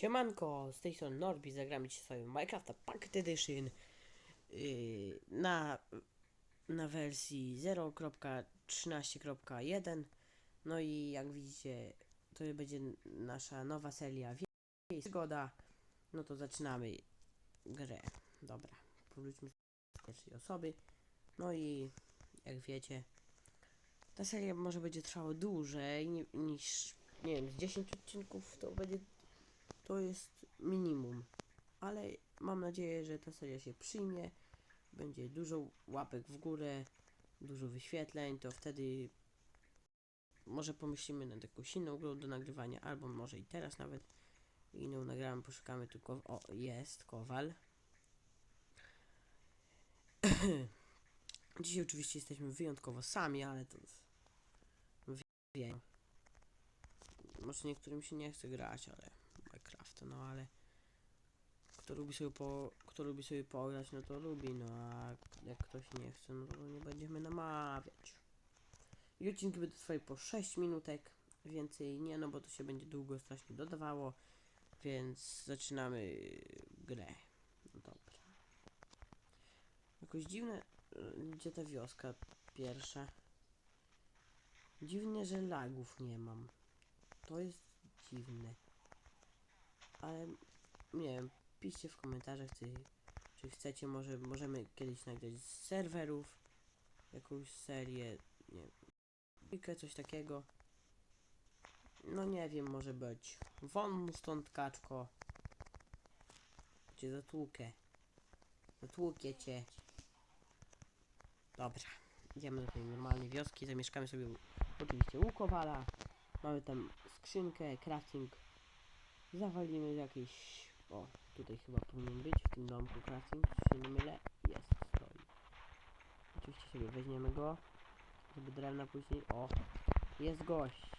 Siemanko, z tej strony Norbi, zagramy dzisiaj sobie Minecrafta Pocket Edition yy, na, na wersji 0.13.1 No i jak widzicie, to będzie nasza nowa seria. Wiejska Przygoda No to zaczynamy grę. Dobra, powróćmy do pierwszej osoby. No i jak wiecie, ta seria może będzie trwała dłużej ni- niż, nie wiem, z 10 odcinków to będzie to jest minimum. Ale mam nadzieję, że ta seria się przyjmie. Będzie dużo łapek w górę, dużo wyświetleń, to wtedy może pomyślimy nad jakąś inną grą do nagrywania, albo może i teraz nawet inną nagramy, poszukamy kow- O, jest Kowal. Dzisiaj oczywiście jesteśmy wyjątkowo sami, ale to wiem. Może niektórym się nie chce grać, ale Minecrafta, no ale kto lubi sobie po, kto lubi sobie pograć, no to lubi, no a jak ktoś nie chce, no to nie będziemy namawiać. I odcinki będą trwały po 6 minutek, więcej nie, no bo to się będzie długo strasznie dodawało, więc zaczynamy grę. No dobra. Jakoś dziwne, gdzie ta wioska pierwsza. Dziwnie, że lagów nie mam. To jest dziwne. Ale nie wiem, piszcie w komentarzach, czy, czy chcecie, może możemy kiedyś nagrać z serwerów jakąś serię, nie wiem, coś takiego. No nie wiem, może być. Won stąd kaczko. Cię zatłukę. Zatłukę cię. Dobra, idziemy do tej normalnej wioski, zamieszkamy sobie oczywiście u Kowala. Mamy tam skrzynkę, crafting. Zawalimy jakieś... O, tutaj chyba powinien być, w tym domku crafting, czy się nie mylę. Jest, stoi. Oczywiście sobie weźmiemy go, żeby drewna później... O, jest gość.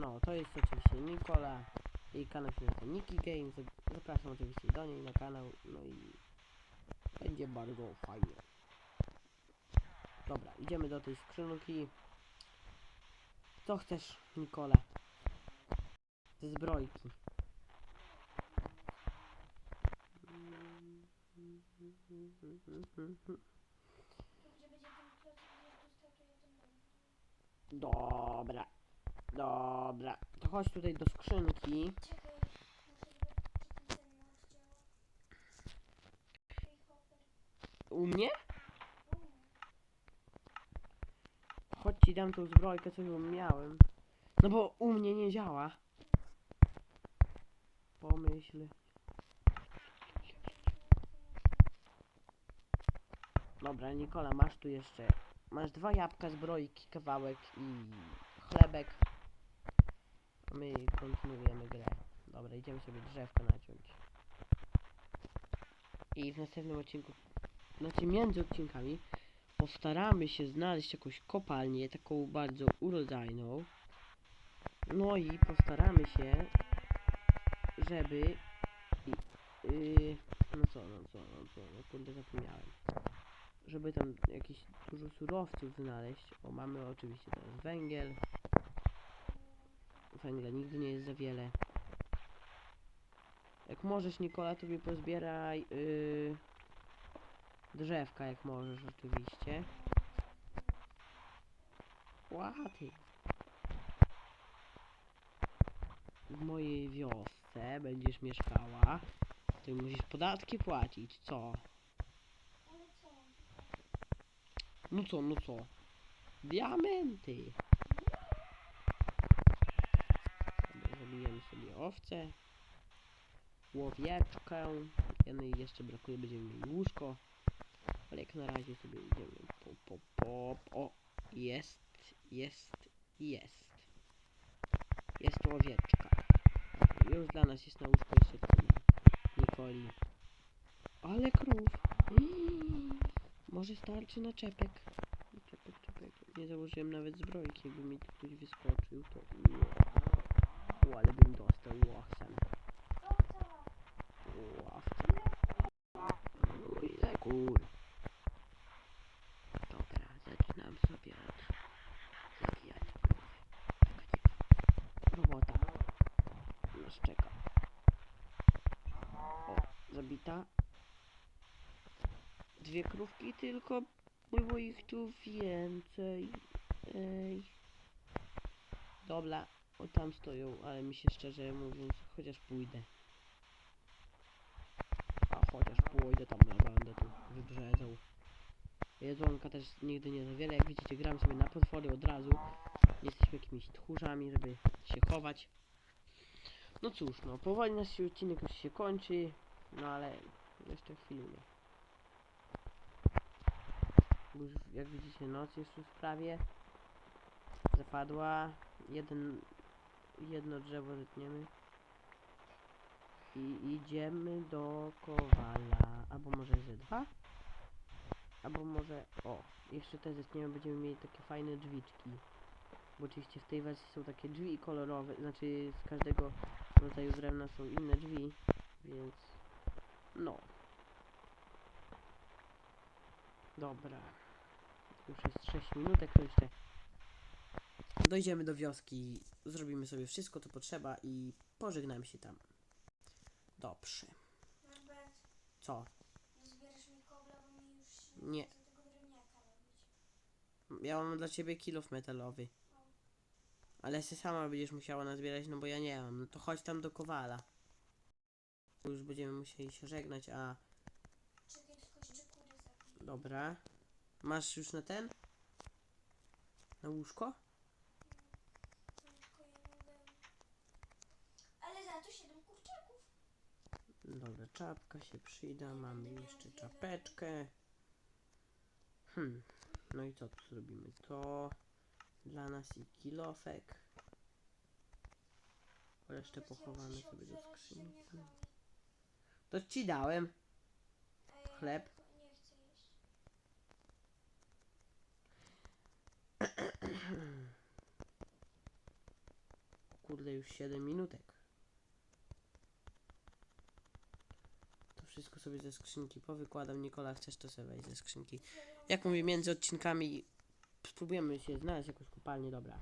No, to jest oczywiście Nikola. Jej kanał się nazywa Niki Games. Zapraszam oczywiście do niej na kanał. No i będzie bardzo fajnie. Dobra, idziemy do tej skrzynki. Co chcesz, Nikola? Ze zbrojki. Dobra. Dobra. To chodź tutaj do skrzynki. U mnie? Chodź ci dam tą zbrojkę, co ją miałem. No bo u mnie nie działa. Pomyśl. Dobra, Nikola, masz tu jeszcze. Masz dwa jabłka, zbrojki, kawałek i chlebek. My kontynuujemy grę. Dobra, idziemy sobie drzewko naciąć. I w następnym odcinku, znaczy między odcinkami, postaramy się znaleźć jakąś kopalnię, taką bardzo urodzajną. No i postaramy się, żeby... Yy, no co, no co, no co, no kurde zapomniałem. Żeby tam jakieś dużo surowców znaleźć. O, mamy oczywiście teraz węgiel. Węgla nigdy nie jest za wiele. Jak możesz, Nikola, to mi pozbieraj yy, drzewka, jak możesz, oczywiście. Łaty. W mojej wiosce będziesz mieszkała. Ty musisz podatki płacić, co? No co, no co? Diamenty! Zabijemy sobie owce. Łowieczkę. I jeszcze brakuje, będziemy mieli łóżko. Ale jak na razie sobie idziemy po, po, po, o, jest, jest, jest. Jest łowieczka. Już dla nas jest na łóżko jeszcze Nikoli. Ale krów. Mm. Może starczy na czepek. Czepek, czepek. Nie założyłem nawet zbrojki, jakby mi tu ktoś wyskoczył, to... O, ale bym dostał. Dwie krówki tylko, było ich tu więcej. Ej. Dobra, o tam stoją, ale mi się szczerze mówiąc, chociaż pójdę. A chociaż pójdę tam bandę tu wybrzedzą. Jedzonka też nigdy nie za wiele, jak widzicie gram sobie na potwory od razu. Jesteśmy jakimiś tchórzami, żeby się chować. No cóż, no powoli nasz odcinek już się kończy, no ale jeszcze chwilę. Już jak widzicie noc jest już prawie zapadła. Jeden, jedno drzewo zetniemy. I idziemy do Kowala. Albo może ze dwa? Albo może... O, jeszcze te zetniemy, będziemy mieli takie fajne drzwiczki. Bo oczywiście w tej wersji są takie drzwi kolorowe, znaczy z każdego rodzaju drewna są inne drzwi, więc... No. Dobra. Już jest 6 minutek, to jeszcze dojdziemy do wioski, zrobimy sobie wszystko, co potrzeba i pożegnamy się tam. Dobrze. Co? nie. Ja mam dla ciebie kilof metalowy. Ale ty sama będziesz musiała nazbierać, no bo ja nie mam. No to chodź tam do Kowala. Już będziemy musieli się żegnać, a... Czekaj, tylko jeszcze kury zabiję. Dobra. Masz już na ten? Na łóżko? Tylko wełnę. Ale za to 7 kurczaków. Dobra, czapka się przyda, mamy jeszcze czapeczkę. Hmm, no i co tu zrobimy? To dla nas i kilofek. Resztę się sobie do skrzynki. To ci dałem. Chleb. Kurde, już 7 minutek. To wszystko sobie ze skrzynki powykładam. Nikola, chcesz to sobie wejść ze skrzynki. Jak mówię, między odcinkami spróbujemy się znaleźć jakąś kopalnię, dobra.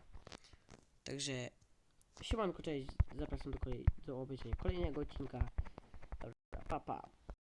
Także siemanko, cześć, zapraszam do, kolej- do obejrzenia kolejnego odcinka. papá.